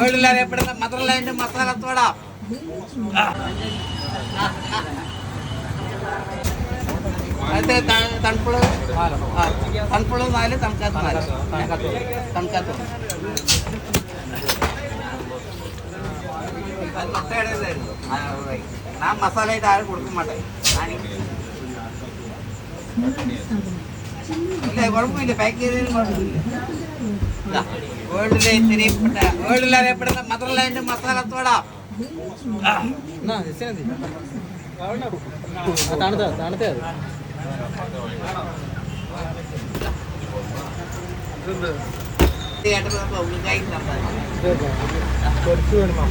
വേൾഡിൽ അറിയപ്പെടുന്ന മദർലാൻഡ് മസാലത്തോട അതിന് തണുപ്പുള്ള ആ, തണുപ്പുള്ള നാല് തണുക്കാത്ത നാല്. തണുക്കാത്ത. ഞാൻ മസാല ആയിട്ട് ആരും കൊടുക്കും മാട്ടെ. ഇല്ല കുഴപ്പമില്ല. പാക്ക് ചെയ്തതിന് കുഴപ്പമില്ല. വേൾഡിലെ തിരിയപ്പെട്ട വേൾഡിൽ അറിയപ്പെടുന്ന മദർലാൻഡ് മസാലത്തോട. തണുത്ത തണുത്ത കുറച്ച് വേണം